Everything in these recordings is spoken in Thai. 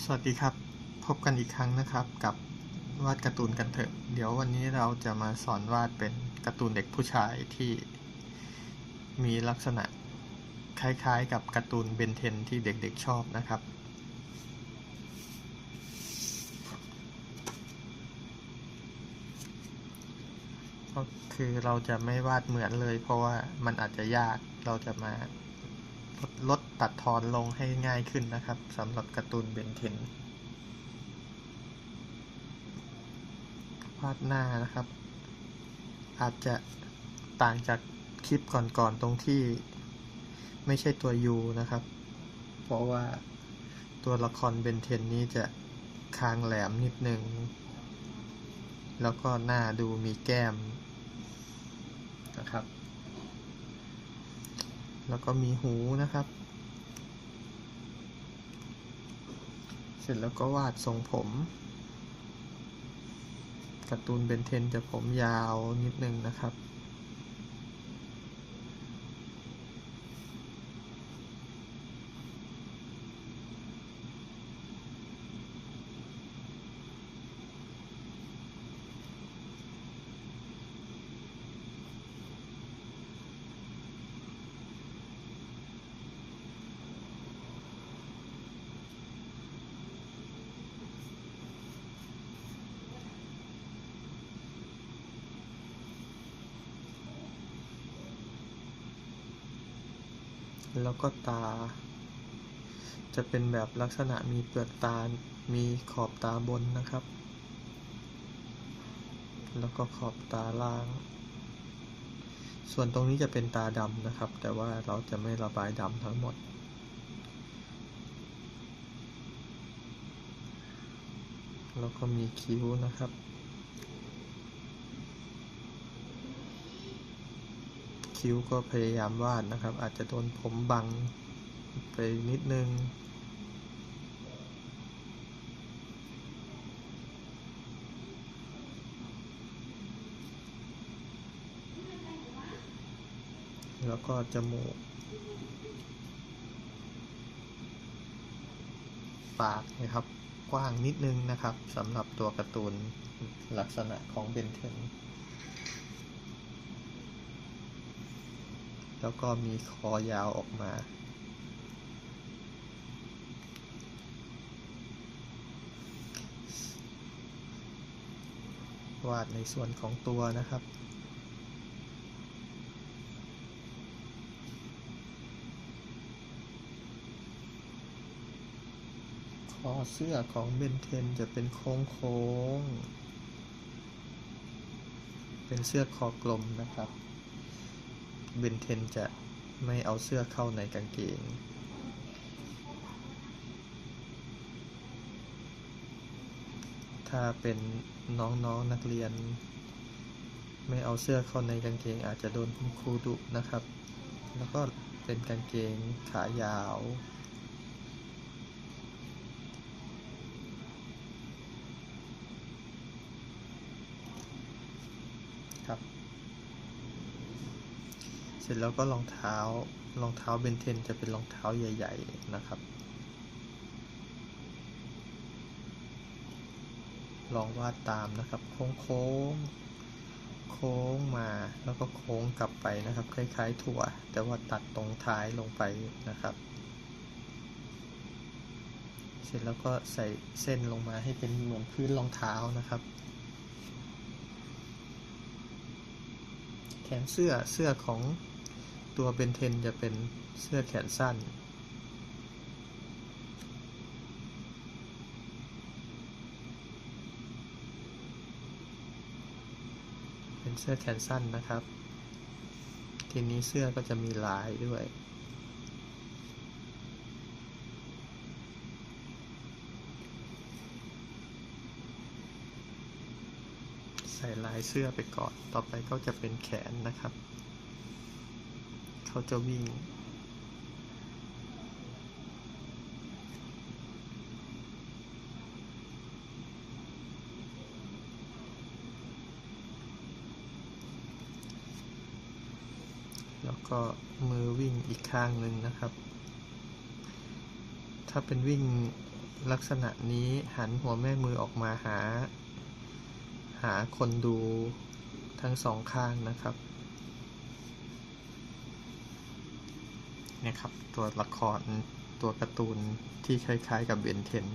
สวัสดีครับพบกันอีกครั้งนะครับกับวาดการ์ตูนกันเถอะ เดี๋ยววันนี้เราจะมาสอนวาดเป็นการ์ตูนเด็กผู้ชายที่มีลักษณะคล้ายๆ กับการ์ตูนเบนเทนที่เด็กๆชอบนะครับ ก็คือเราจะไม่วาดเหมือนเลย เพราะว่ามันอาจจะยากเราจะมา ลดตัดทอนลงให้ง่ายขึ้นนะครับสำหรับการ์ตูนเบนเทนวาดหน้านะครับ อาจจะต่างจากคลิปก่อนๆตรงที่ไม่ใช่ตัว U นะครับ เพราะว่าตัวละครเบนเทนนี้จะคางแหลมนิดนึง แล้วก็หน้าดูมีแก้มนะครับ แล้วก็มีหูนะครับ เสร็จแล้วก็วาดทรงผมการ์ตูนเบนเทนจะผมยาวนิดนึงนะครับ แล้วก็ตา จะเป็นแบบลักษณะมีเปลือกตา มีขอบตาบนนะครับ แล้วก็ขอบตาล่าง ส่วนตรงนี้จะเป็นตาดำนะครับ แต่ว่าเราจะไม่ระบายดำทั้งหมดแล้วก็มีคิ้วนะครับ คิ้วก็พยายามวาดนะครับ อาจจะโดนผมบังไปนิดนึงแล้วก็จมูก ปากนะครับ กว้างนิดนึงนะครับสำหรับตัวการ์ตูนลักษณะของเบนเทน แล้วก็มีคอยาวออกมา วาดในส่วนของตัวนะครับคอเสื้อของเบนเทนจะเป็นโค้งโค้งๆเป็นเสื้อคอกลมนะครับ เบนเทนจะไม่เอาเสื้อเข้าในกางเกงถ้าเป็นน้องๆนนักเรียน ไม่เอาเสื้อเข้าในกางเกงอาจจะโดนคุณครูดุนะครับ แล้วก็เป็นกางเกงขายาว เสร็จแล้วก็รองเท้ารองเท้าเบนเทนจะเป็นรองเท้าใหญ่ ๆ นะครับ ลองวาดตามนะครับ โค้งโค้งโค้งมาแล้วก็โค้งกลับไปนะครับ คล้าย ๆ ถั่ว แต่ว่าตัดตรงท้ายลงไปนะครับ เสร็จแล้วก็ใส่เส้นลงมาให้เป็นเหมือนพื้นรองเท้านะครับแขนเสื้อเสื้อของ ตัวเบนเทนจะเป็นเสื้อแขนสั้น เป็นเสื้อแขนสั้นนะครับ ทีนี้เสื้อก็จะมีลายด้วยใส่ลายเสื้อไปก่อน ต่อไปก็จะเป็นแขนนะครับ เขาจะวิ่ง แล้วก็มือวิ่งอีกข้างหนึ่งนะครับ ถ้าเป็นวิ่งลักษณะนี้หันหัวแม่มือออกมาหา หาคนดูทั้งสองข้างนะครับ นี่ยครับ ตัวละครตัวการ์ตูนที่คล้ายๆกับเบนเทน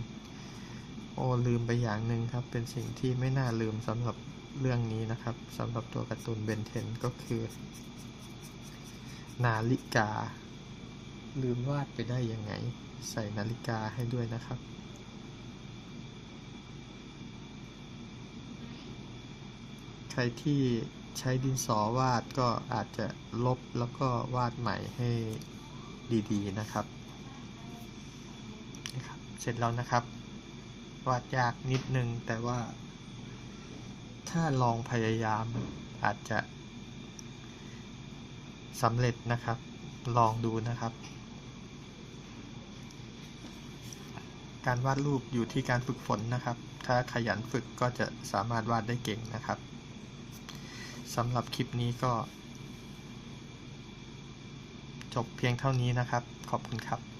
โอ้ลืมไปอย่างหนึ่งครับ เป็นสิ่งที่ไม่น่าลืมสำหรับเรื่องนี้นะครับสำหรับตัวการ์ตูนเบนเทนก็คือ นาฬิกา ลืมวาดไปได้ยังไง ใส่นาฬิกาให้ด้วยนะครับใครที่ใช้ดินสอวาดก็อาจจะลบแล้วก็วาดใหม่ให้ ดีๆนะครับนะครับ เสร็จแล้วนะครับ วาดยากนิดนึงแต่ว่า ถ้าลองพยายามอาจจะสำเร็จนะครับ ลองดูนะครับ การวาดรูปอยู่ที่การฝึกฝนนะครับ ถ้าขยันฝึกก็จะสามารถวาดได้เก่งนะครับสำหรับคลิปนี้ก็ จบเพียงเท่านี้นะครับ ขอบคุณครับ